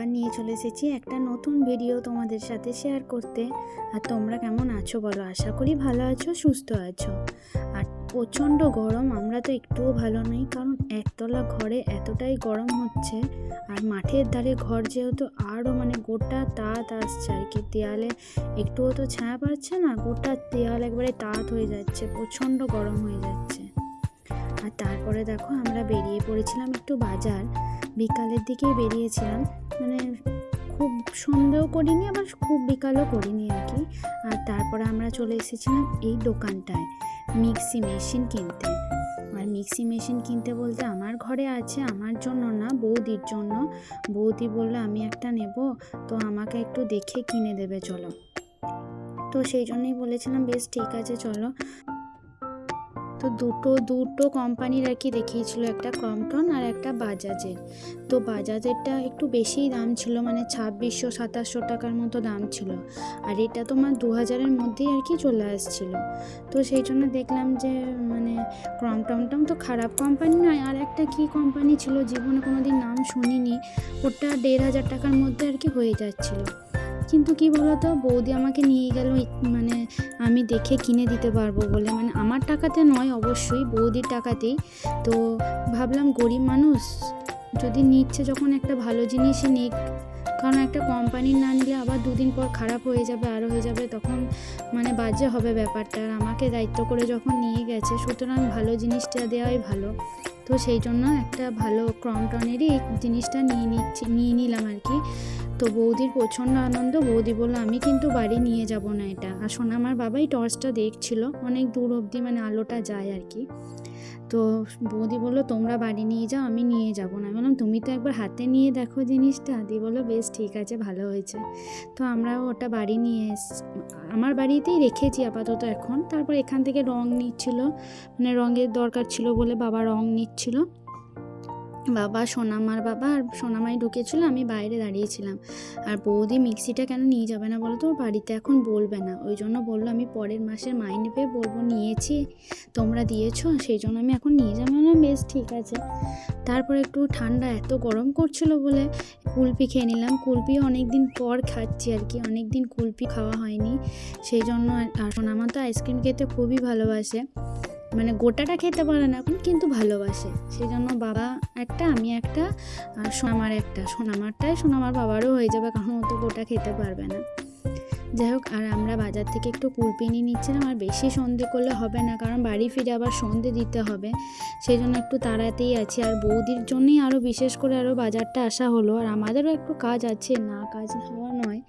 আবার নিয়ে চলে এসেছি একটা নতুন ভিডিও তোমাদের সাথে শেয়ার করতে। আর তোমরা কেমন আছো বলো? আশা করি ভালো আছো, সুস্থ আছো। আর প্রচণ্ড গরম, আমরা তো একটুও ভালো নেই, কারণ একতলা ঘরে এতটাই গরম হচ্ছে। আর মাঠের ধারে ঘর যেহেতু আরও মানে গোটা তাঁত আসছে আর কি, দেয়ালে একটুও তো ছায়া পাচ্ছে না, গোটা দেয়াল একবারে তাঁত হয়ে যাচ্ছে, প্রচণ্ড গরম হয়ে যাচ্ছে। আর তারপরে দেখো আমরা বেরিয়ে পড়েছিলাম একটু বাজার। বিকালের দিকেই বেরিয়েছিলাম। মানে খুব সন্দেহ করিনি, আবার খুব বিকালও করিনি আর কি। আর তারপরে আমরা চলে এসেছিলাম এই দোকানটায়, মিক্সি মেশিন কিনতে। আর মিক্সি মেশিন কিনতে বলতে আমার ঘরে আছে, আমার জন্য না, বৌদির জন্য। বৌদি বলল, আমি একটা নেব, তো আমাকে একটু দেখে কিনে দেবে, চলো। তো সেই জন্যই বলেছিলাম, বেশ, ঠিক আছে, চলো। তো দুটো দুটো কোম্পানির আর কি দেখিয়েছিল, একটা ক্রমটন আর একটা বাজাজের তো বাজাজেরটা একটু বেশিই দাম ছিল মানে ছাব্বিশশো, সাতাশশো টাকার মতো দাম ছিল। আর এটা তোমার দু হাজারের মধ্যেই আর কি চলে আসছিল। তো সেই জন্য দেখলাম যে মানে ক্রমটমটম তো খারাপ কোম্পানি নয়। আর একটা কি কোম্পানি ছিল, জীবনে কোনো দিন নাম শুনিনি, ওটা দেড় হাজার টাকার মধ্যে আর কি হয়ে যাচ্ছিল। কিন্তু কি বলতো, বৌদি আমাকে নিয়ে গেল মানে আমি দেখে কিনে দিতে পারব বলে। মানে আমার টাকাতে নয়, অবশ্যই বৌদির টাকাতেই। তো ভাবলাম গরিব মানুষ যদি নিচ্ছে যখন একটা ভালো জিনিসই নিক। কারণ একটা কোম্পানির না নিলে আবার দুদিন পর খারাপ হয়ে যাবে আরও হয়ে যাবে, তখন মানে বাজে হবে ব্যাপারটা। আর আমাকে দায়িত্ব করে যখন নিয়ে গেছে, সুতরাং ভালো জিনিসটা দেওয়াই ভালো। তো সেই জন্য একটা ভালো ক্রমটনেরই জিনিসটা নিয়ে নিচ্ছি, নিয়ে নিলাম আর কি। তো বৌদির প্রচণ্ড আনন্দ, বৌদি বলল, আমি কিন্তু বাড়ি নিয়ে যাব না এটা। আর শোনা আমার বাবাই টর্চটা দেখছিল, অনেক দূর অবধি মানে আলোটা যায় আর কি। তো বৌদি বলল, তোমরা বাড়ি নিয়ে যাও, আমি নিয়ে যাব না। বললাম, তুমি তো একবার হাতে নিয়ে দেখো জিনিসটা। দি বলল, বেশ, ঠিক আছে, ভালো হয়েছে। তো আমরা ওটা বাড়ি নিয়ে এস, আমার বাড়িতেই রেখেছি আপাতত এখন। তারপর এখান থেকে রং নিচ্ছিল মানে রঙের দরকার ছিল বলে বাবা রং নিচ্ছিল। বাবা, সোনামার বাবা আর সোনামাই ঢুকেছিল, আমি বাইরে দাঁড়িয়েছিলাম। আর বৌদি মিক্সিটা কেন নিয়ে যাবে না বলো তো ওর বাড়িতে এখন বলবে না। ওই জন্য বলল, আমি পরের মাসের মাইনে পেয়ে বলব, নিয়েছি। তোমরা দিয়েছ, সেই জন্য আমি এখন নিয়ে যাব না। বেশ, ঠিক আছে। তারপরে একটু ঠান্ডা এত গরম করছিল বলে কুলপি খেয়ে নিলাম। কুলপি অনেক দিন পর খাচ্ছি আর কি অনেক দিন কুলপি খাওয়া হয়নি। সেই জন্য আর- আর সোনামা তো আইসক্রিম খেতে খুবই ভালোবাসে। মানে গোটাটা খেতে পারে না এখন, কিন্তু ভালোবাসে। সেই জন্য বাবা একটা, আমি একটা, আর সোনামার একটা। সোনামারটাই সোনামার বাবারও হয়ে যাবে, কারণ ও তো গোটা খেতে পারবে না। যাই হোক, আর আমরা বাজার থেকে একটু কুলপি নিয়ে নিচ্ছিলাম, আর বেশি সন্ধে করলে হবে না, কারণ বাড়ি ফিরে আবার সন্ধে দিতে হবে। সেই জন্য একটু তাড়াতেই আছি, আর বৌদির জন্যই আরও বিশেষ করে আরও বাজারটা আসা হলো। আর আমাদেরও একটু কাজ আছে, না কাজ হওয়া নয়।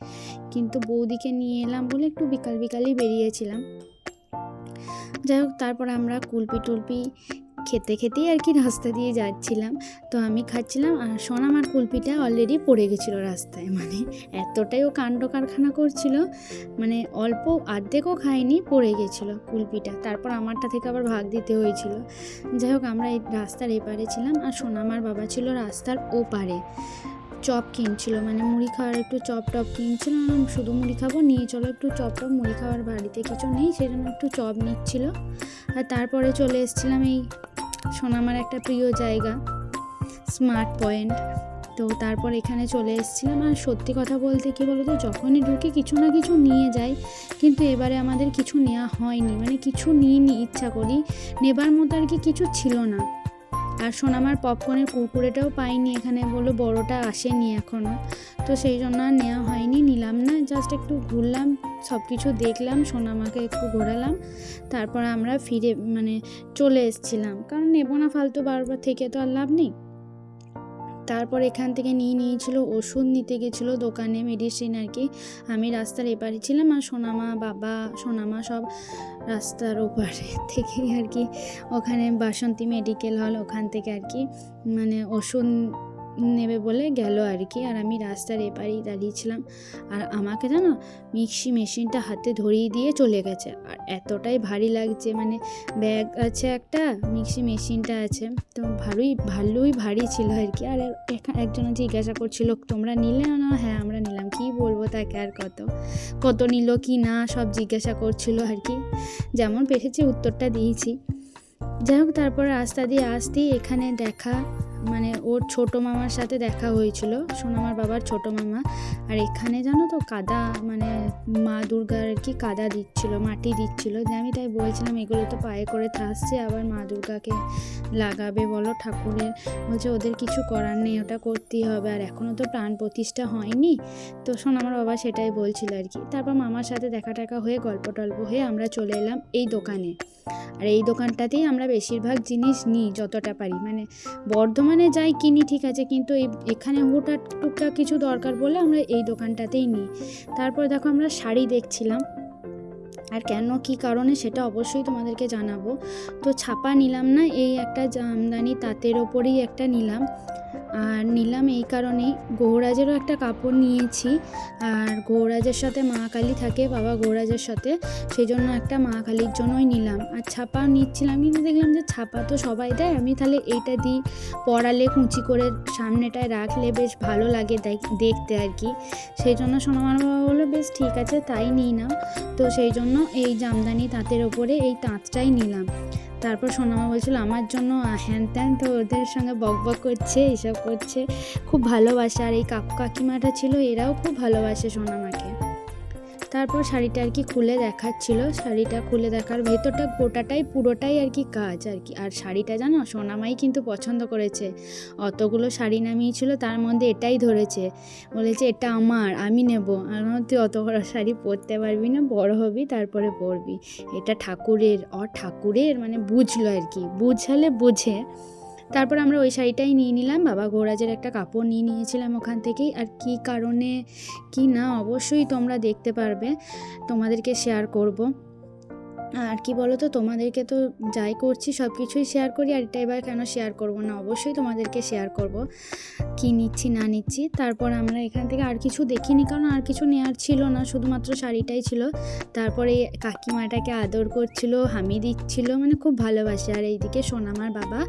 কিন্তু বৌদিকে নিয়ে এলাম বলে একটু বিকাল বিকালেই বেরিয়েছিলাম। যাই হোক, তারপর আমরা কুলপি টুলপি খেতে খেতেই আর কি রাস্তা দিয়ে যাচ্ছিলাম। তো আমি খাচ্ছিলাম আর সোনামার কুলপিটা অলরেডি পড়ে গেছিল রাস্তায়। মানে এতটাই ও কাণ্ড কারখানা করছিল মানে অল্প আর্ধেকও খায়নি, পড়ে গেছিল কুলপিটা। তারপর আমারটা থেকে আবার ভাগ দিতে হয়েছিল। যাই হোক, আমরা এই রাস্তার এপারে ছিলাম আর সোনামার বাবা ছিল রাস্তার ওপারে। চপ কিনছিল মানে মুড়ি খাওয়ার একটু চপ টপ কিনছিল শুধু মুড়ি খাব, নিয়ে চলো একটু চপ টপ, মুড়ি খাওয়ার বাড়িতে কিছু নেই সেই জন্য একটু চপ নিচ্ছিল। আর তারপরে চলে এসেছিলাম এই সোনামার একটা প্রিয় জায়গা, স্মার্ট পয়েন্ট। তো তারপর এখানে চলে এসেছিলাম, আর সত্যি কথা বলতে কি বলতো, যখনই ঢুকে কিছু না কিছু নিয়ে যাই, কিন্তু এবারে আমাদের কিছু নেওয়া হয়নি মানে কিছু নিয়ে নি ইচ্ছা করি, নেবার মতো আর কি কিছু ছিল না। আর সোনামার পপকর্নের কুরকুরেটাও পাইনি, এখানে বলল বড়টা আসেনি এখনও তো সেই জন্য আর নেওয়া হয়নি, নিলাম না জাস্ট একটু ঘুরলাম সব কিছু দেখলাম, সোনামাকে একটু ঘোরালাম, তারপর আমরা ফিরে মানে চলে এসেছিলাম। কারণ নেব না ফালতু বারবার থেকে, তো আর লাভ নেই। তারপর এখান থেকে নিয়ে নিয়েছিল, ওষুধ নিতে গেছিল দোকানে মেডিসিন আর কি। আমি রাস্তার এপারে ছিলাম আর সোনামা, বাবা, সোনামা সব রাস্তার ওপারে থেকে আর কি। ওখানে বাসন্তী মেডিকেল হল ওখান থেকে আর কি। মানে ওষুধ নেবে বলে গেল আর কি। আর আমি রাস্তার এপারেই দাঁড়িয়েছিলাম আর আমাকে জানো, মিক্সি মেশিনটা হাতে ধরিয়ে দিয়ে চলে গেছে। আর এতটাই ভারী লাগছে মানে ব্যাগ আছে একটা, মিক্সি মেশিনটা আছে। তো ভালোই ভালোই ভারী ছিল আর কি। আর একজন জিজ্ঞাসা করছিল, তোমরা নিলে না? হ্যাঁ আমরা নিলাম। কি বলব তাকে আর কত? কত নিল কি না? সব জিজ্ঞাসা করছিল আর কি। যেমন পেরেছি উত্তরটা দিয়েছি। যাই হোক, তারপর রাস্তা দিয়ে আসতেই এখানে দেখা মানে ওর ছোট মামার সাথে দেখা হয়েছিল, সোনামার বাবার ছোট মামা। আর এখানে জানো তো কাদা মানে মা দুর্গার আর কি কাদা দিচ্ছিল, মাটি দিচ্ছিল। যে আমি তাই বলছিলাম, এগুলো তো পায়ে করে থাসছে, আবার মা দুর্গাকে লাগাবে বলো ঠাকুরের। বলছে, ওদের কিছু করার নেই, ওটা করতেই হবে। আর এখনও তো প্রাণ প্রতিষ্ঠা হয়নি। তো শোন আমার বাবা সেটাই বলছিল আর কি। তারপর মামার সাথে দেখা টাকা হয়ে গল্প টল্প হয়ে আমরা চলে এলাম এই দোকানে। আর এই দোকানটাতেই আমরা বেশিরভাগ জিনিস নিই, যতটা পারি। মানে বর্ধমানে যাই কিনি, ঠিক আছে, কিন্তু এখানে হুটা টুকটাক কিছু দরকার বলে আমরা এই দোকানটাতেই নিই। তারপর দেখো আমরা শাড়ি দেখছিলাম। আর কেন, কি কারণে সেটা অবশ্যই তোমাদেরকে জানাব। তো ছাপা নিলাম না, এই একটা জামদানি তাঁতের ওপরেই একটা নিলাম। আর নিলাম এই কারণেই। গৌরাজেরও একটা কাপড় নিয়েছি। আর গৌরাজের সাথে মা কালী থাকে, বাবা গৌরাজের সাথে। সেই জন্য একটা মা কালীর জন্যই নিলাম। আর ছাপা নিচ্ছিলাম কিন্তু দেখলাম যে ছাপা তো সবাই দেয়। আমি তাহলে এইটা দিই। পড়ালে কুঁচি করে সামনেটায় রাখলে বেশ ভালো লাগে দেখ- দেখতে আর কি। সেই জন্য সোনামার বাবা বলল, বেশ ঠিক আছে, তাই নিই না। তো সেই জন্য এই জামদানি তাঁতের ওপরে এই তাঁতটাই নিলাম। তারপর সোনামা বলছিল, আমার জন্য হ্যান ত্যান তো ওদের সঙ্গে বক বক করছে এইসব করছে। খুব ভালোবাসে। আর এই কাকু কাকিমাটা ছিল, এরাও খুব ভালোবাসে সোনামাকে তারপর শাড়িটা আর কি খুলে দেখাচ্ছিল। শাড়িটা খুলে দেখার ভেতরটা গোটাটাই, পুরোটাই আর কি কাজ আর কি। আর শাড়িটা জানো, সোনামাই কিন্তু পছন্দ করেছে। অতগুলো শাড়ি নামিয়েছিল, তার মধ্যে এটাই ধরেছে। বলেছে, এটা আমার, আমি নেব। আমার তুই অত বড় শাড়ি পরতে পারবি না, বড় হবি, তারপরে পরবি। এটা ঠাকুরের অ ঠাকুরের মানে বুঝলো আর কি। বুঝালে বুঝে। তারপর আমরা ওই শাড়িটাই নিয়ে নিলাম। বাবা গোরাজের একটা কাপড় নিয়ে নিয়েছিলাম ওখান থেকেই। আর কি কারণে, কি না, অবশ্যই তোমরা দেখতে পারবে। তোমাদেরকে শেয়ার করব। আর কি বলো তো তোমাদেরকে তো যাই করছি সব কিছুই শেয়ার করি, আর এটা এবার কেন শেয়ার করব না? অবশ্যই তোমাদেরকে শেয়ার করব, কি নিচ্ছি, না নিচ্ছি। তারপর আমরা এখান থেকে আর কিছু দেখিনি, কারণ আর কিছু নেওয়ার ছিল না, শুধুমাত্র শাড়িটাই ছিল। তারপরে কাকিমাটাকে আদর করছিল, হামি দিচ্ছিল মানে খুব ভালোবাসে। আর এইদিকে সোনামার বাবা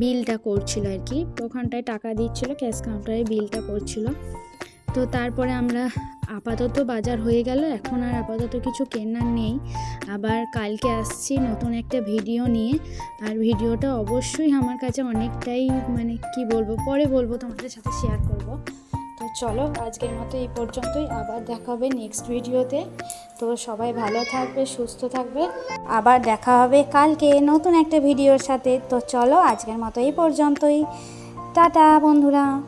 বিলটা করছিল আর কি। ওখানটায় টাকা দিচ্ছিল ক্যাশ কাউন্টারে বিলটা করছিল। তো তারপরে আমরা আপাতত বাজার হয়ে গেল। এখন আর আপাতত কিছু কেনার নেই। আবার কালকে আসছি নতুন একটা ভিডিও নিয়ে। আর ভিডিওটা অবশ্যই আমার কাছে অনেকটাই মানে কি বলব, পরে বলব, তোমাদের সাথে শেয়ার করব। তো চলো, আজকের মতো এই পর্যন্তই। আবার দেখা হবে নেক্সট ভিডিওতে। তো সবাই ভালো থাকবে, সুস্থ থাকবে। আবার দেখা হবে কালকে নতুন একটা ভিডিওর সাথে। তো চলো, আজকের মতো এই পর্যন্তই। টাটা বন্ধুরা।